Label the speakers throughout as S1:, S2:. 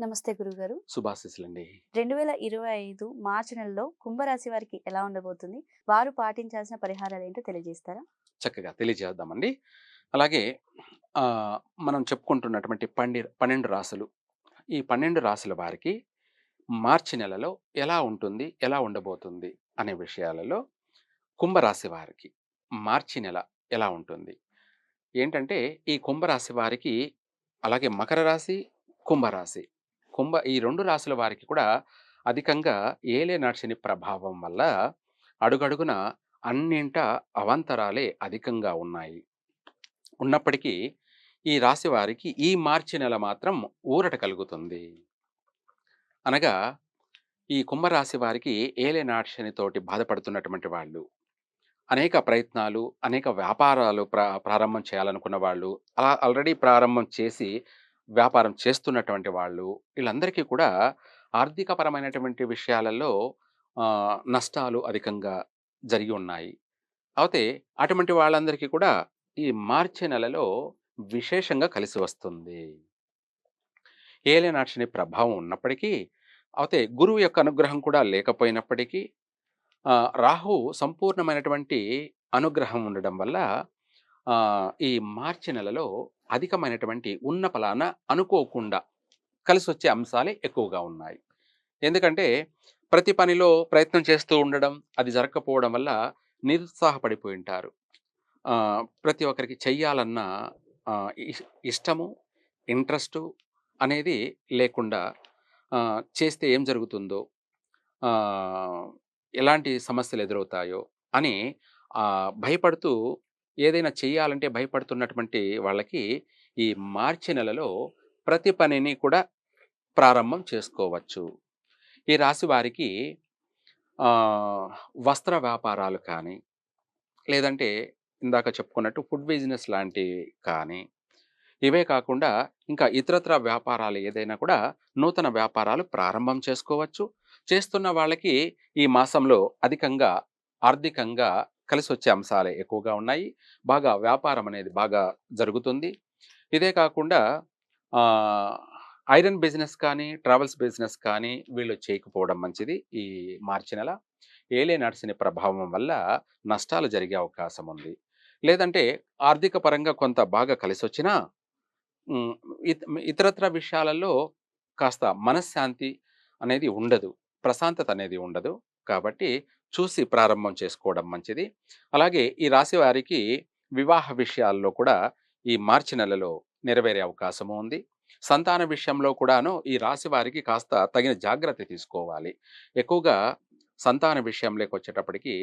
S1: నమస్తే గురుగారు.
S2: శుభాశీస్సులండి.
S1: రెండు వేల ఇరవై ఐదు మార్చి నెలలో కుంభరాశి వారికి ఎలా ఉండబోతుంది? వారు పాటించాల్సిన పరిహారాలు ఏంటో తెలియజేస్తారా?
S2: చక్కగా తెలియజేద్దామండి. అలాగే మనం చెప్పుకుంటున్నటువంటి పండి పన్నెండు రాసులు ఈ పన్నెండు రాసుల వారికి మార్చి నెలలో ఎలా ఉంటుంది? ఎలా ఉండబోతుంది? అనే విషయాలలో కుంభరాశి వారికి మార్చి నెల ఎలా ఉంటుంది? ఏంటంటే ఈ కుంభరాశి వారికి అలాగే మకర రాశి కుంభరాశి కుంభ ఈ రెండు రాశుల వారికి కూడా అధికంగా ఏలేనాటి శని ప్రభావం వల్ల అడుగడుగున అన్నింట అవాంతరాలే అధికంగా ఉన్నాయి. ఉన్నప్పటికీ ఈ రాశి వారికి ఈ మార్చి నెల మాత్రం ఊరట కలుగుతుంది. అనగా ఈ కుంభరాశి వారికి ఏలేనాటి శనితోటి బాధపడుతున్నటువంటి వాళ్ళు అనేక ప్రయత్నాలు అనేక వ్యాపారాలు ప్రారంభం చేయాలనుకున్న వాళ్ళు అలా ఆల్రెడీ ప్రారంభం చేసి వ్యాపారం చేస్తున్నటువంటి వాళ్ళు వీళ్ళందరికీ కూడా ఆర్థికపరమైనటువంటి విషయాలలో నష్టాలు అధికంగా జరిగి ఉన్నాయి. అయితే అటువంటి వాళ్ళందరికీ కూడా ఈ మార్చి నెలలో విశేషంగా కలిసి వస్తుంది. ఏలినాటి ప్రభావం ఉన్నప్పటికీ అయితే గురువు యొక్క అనుగ్రహం కూడా లేకపోయినప్పటికీ రాహు సంపూర్ణమైనటువంటి అనుగ్రహం ఉండడం వల్ల ఈ మార్చి నెలలో అధికమైనటువంటి ఉన్న ఫలాన అనుకోకుండా కలిసి వచ్చే అంశాలే ఎక్కువగా ఉన్నాయి. ఎందుకంటే ప్రతి పనిలో ప్రయత్నం చేస్తూ ఉండడం అది జరగకపోవడం వల్ల నిరుత్సాహపడిపోయి ఉంటారు. ప్రతి ఒక్కరికి చెయ్యాలన్న ఇష్టము ఇంట్రెస్టు అనేది లేకుండా చేస్తే ఏం జరుగుతుందో ఎలాంటి సమస్యలు ఎదురవుతాయో అని భయపడుతూ ఏదైనా చేయాలంటే భయపడుతున్నటువంటి వాళ్ళకి ఈ మార్చి నెలలో ప్రతి పనిని కూడా ప్రారంభం చేసుకోవచ్చు. ఈ రాశి వారికి వస్త్ర వ్యాపారాలు కానీ లేదంటే ఇందాక చెప్పుకున్నట్టు ఫుడ్ బిజినెస్ లాంటివి కానీ ఇవే కాకుండా ఇంకా ఇతరత్ర వ్యాపారాలు ఏదైనా కూడా నూతన వ్యాపారాలు ప్రారంభం చేసుకోవచ్చు. చేస్తున్న వాళ్ళకి ఈ మాసంలో అధికంగా ఆర్థికంగా కలిసి వచ్చే అంశాలే ఎక్కువగా ఉన్నాయి. బాగా వ్యాపారం అనేది బాగా జరుగుతుంది. ఇదే కాకుండా ఐరన్ బిజినెస్ కానీ ట్రావెల్స్ బిజినెస్ కానీ వీళ్ళు చేయకపోవడం మంచిది ఈ మార్చి నెల. ఏలే నడిచిన ప్రభావం వల్ల నష్టాలు జరిగే అవకాశం ఉంది. లేదంటే ఆర్థిక పరంగా కొంత బాగా కలిసి వచ్చినా ఇతరత్ర విషయాలలో కాస్త మనశ్శాంతి అనేది ఉండదు. ప్రశాంతత అనేది ఉండదు. కాబట్టి చూసి ప్రారంభం చేసుకోవడం మంచిది. అలాగే ఈ రాశి వారికి వివాహ విషయాల్లో కూడా ఈ మార్చి నెలలో నెరవేరే అవకాశము ఉంది. సంతాన విషయంలో కూడాను ఈ రాశి వారికి కాస్త తగిన జాగ్రత్త తీసుకోవాలి. ఎక్కువగా సంతాన విషయంలోకి వచ్చేటప్పటికి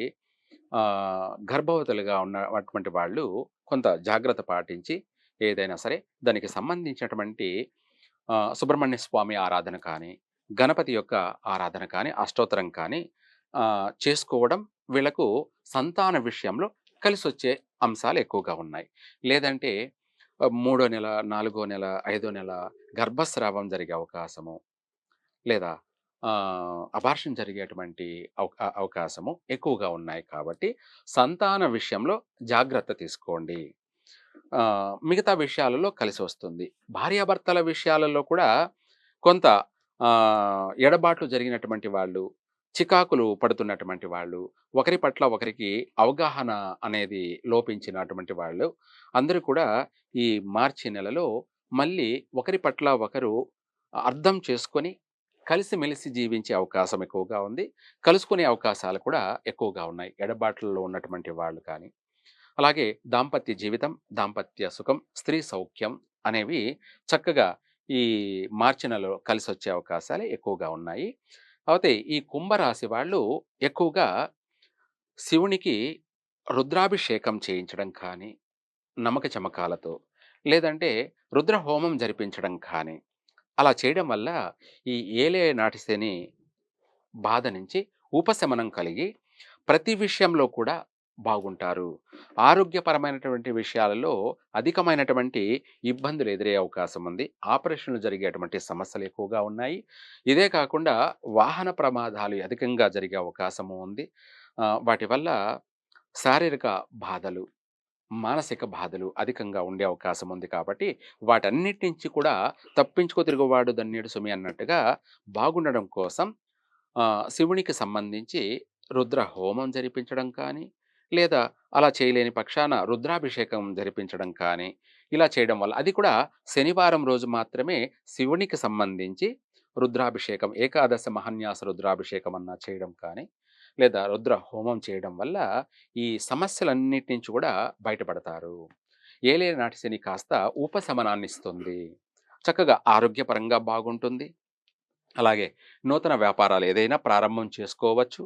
S2: గర్భవతులుగా ఉన్నటువంటి వాళ్ళు కొంత జాగ్రత్త పాటించి ఏదైనా సరే దానికి సంబంధించినటువంటి సుబ్రహ్మణ్య స్వామి ఆరాధన కానీ గణపతి యొక్క ఆరాధన కానీ అష్టోత్తరం కానీ చేసుకోవడం వీళ్ళకు సంతాన విషయంలో కలిసి వచ్చే అంశాలు ఎక్కువగా ఉన్నాయి. లేదంటే మూడో నెల నాలుగో నెల ఐదో నెల గర్భస్రావం జరిగే అవకాశము లేదా అబార్షన్ జరిగేటువంటి అవకాశము ఎక్కువగా ఉన్నాయి కాబట్టి సంతాన విషయంలో జాగ్రత్త తీసుకోండి. మిగతా విషయాలలో కలిసి వస్తుంది భార్యాభర్తల విషయాలలో కూడా కొంత ఎడబాట్లు జరిగినటువంటి వాళ్ళు చికాకులు పడుతున్నటువంటి వాళ్ళు ఒకరి పట్ల ఒకరికి అవగాహన అనేది లోపించినటువంటి వాళ్ళు అందరూ కూడా ఈ మార్చి నెలలో మళ్ళీ ఒకరి పట్ల ఒకరు అర్థం చేసుకొని కలిసిమెలిసి జీవించే అవకాశం ఎక్కువగా ఉంది. కలుసుకునే అవకాశాలు కూడా ఎక్కువగా ఉన్నాయి. ఎడబాట్లలో ఉన్నటువంటి వాళ్ళు కానీ అలాగే దాంపత్య జీవితం దాంపత్య సుఖం స్త్రీ సౌఖ్యం అనేవి చక్కగా ఈ మార్చి నెలలో కలిసి వచ్చే అవకాశాలు ఎక్కువగా ఉన్నాయి. అయితే ఈ కుంభరాశి వాళ్ళు ఎక్కువగా శివునికి రుద్రాభిషేకం చేయించడం కానీ నమ్మక చమకాలతో లేదంటే రుద్రహోమం జరిపించడం కానీ అలా చేయడం వల్ల ఈ ఏలే నాటిసేని బాధ నుంచి ఉపశమనం కలిగి ప్రతి విషయంలో కూడా బాగుంటారు. ఆరోగ్యపరమైనటువంటి విషయాలలో అధికమైనటువంటి ఇబ్బందులు ఎదురయ్యే అవకాశం ఉంది. ఆపరేషన్లు జరిగేటువంటి సమస్యలు ఎక్కువగా ఉన్నాయి. ఇదే కాకుండా వాహన ప్రమాదాలు అధికంగా జరిగే అవకాశము ఉంది. వాటి వల్ల శారీరక బాధలు మానసిక బాధలు అధికంగా ఉండే అవకాశం ఉంది కాబట్టి వాటన్నిటి నుంచి కూడా తప్పించుకో తిరుగువాడు ధన్యుడు సుమి అన్నట్టుగా బాగుండడం కోసం శివునికి సంబంధించి రుద్ర హోమం జరిపించడం కానీ లేదా అలా చేయలేని పక్షాన రుద్రాభిషేకం జరిపించడం కానీ ఇలా చేయడం వల్ల అది కూడా శనివారం రోజు మాత్రమే శివునికి సంబంధించి రుద్రాభిషేకం ఏకాదశ మహన్యాస రుద్రాభిషేకం అన్నా చేయడం కానీ లేదా రుద్ర హోమం చేయడం వల్ల ఈ సమస్యలన్నిటి నుంచి కూడా బయటపడతారు. ఏలేని నాటి శని కాస్త ఉపశమనాన్ని ఇస్తుంది. చక్కగా ఆరోగ్యపరంగా బాగుంటుంది. అలాగే నూతన వ్యాపారాలు ఏదైనా ప్రారంభం చేసుకోవచ్చు.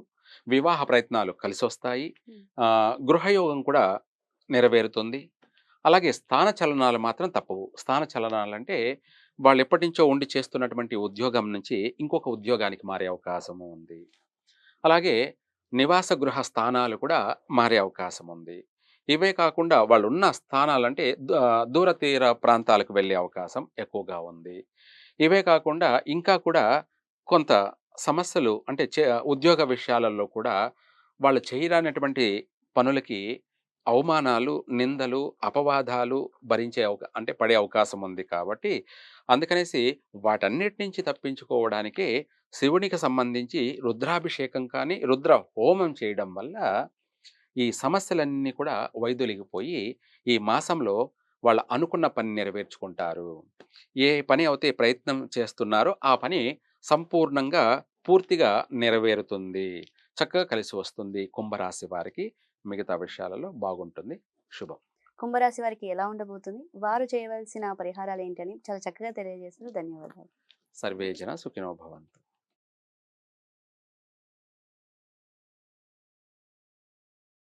S2: వివాహ ప్రయత్నాలు కలిసి వస్తాయి గృహయోగం కూడా నెరవేరుతుంది. అలాగే స్థాన చలనాలు మాత్రం తప్పవు. స్థాన చలనాలు అంటే వాళ్ళు ఎప్పటి నుంచో ఉండి చేస్తున్నటువంటి ఉద్యోగం నుంచి ఇంకొక ఉద్యోగానికి మారే అవకాశము ఉంది. అలాగే నివాస గృహ స్థానాలు కూడా మారే అవకాశం ఉంది. ఇవే కాకుండా వాళ్ళు ఉన్న స్థానాలంటే ద- దూర తీర ప్రాంతాలకు వెళ్ళే అవకాశం ఎక్కువగా ఉంది. ఇవే కాకుండా ఇంకా కూడా కొంత సమస్యలు అంటే చే- ఉద్యోగ విషయాలలో కూడా వాళ్ళు చేయరానటువంటి పనులకి అవమానాలు నిందలు అపవాదాలు భరించే అవకా అంటే పడే అవకాశం ఉంది కాబట్టి అందుకనేసి వాటన్నిటి నుంచి తప్పించుకోవడానికి శివునికి సంబంధించి రుద్రాభిషేకం కానీ రుద్ర హోమం చేయడం వల్ల ఈ సమస్యలన్నీ కూడా వైదొలిగిపోయి ఈ మాసంలో వాళ్ళు అనుకున్న పని నెరవేర్చుకుంటారు. ఏ పని అయితే ప్రయత్నం చేస్తున్నారో ఆ పని సంపూర్ణంగా పూర్తిగా నెరవేరుతుంది. చక్కగా కలిసి వస్తుంది కుంభరాశి వారికి. మిగతా విషయాలలో బాగుంటుంది. శుభం.
S1: కుంభరాశి వారికి ఎలా ఉండబోతుంది? వారు చేయవలసిన పరిహారాలు ఏంటని చాలా చక్కగా తెలియజేశారు ధన్యవాదాలు.
S2: సర్వేజన సుఖినో భవంతు.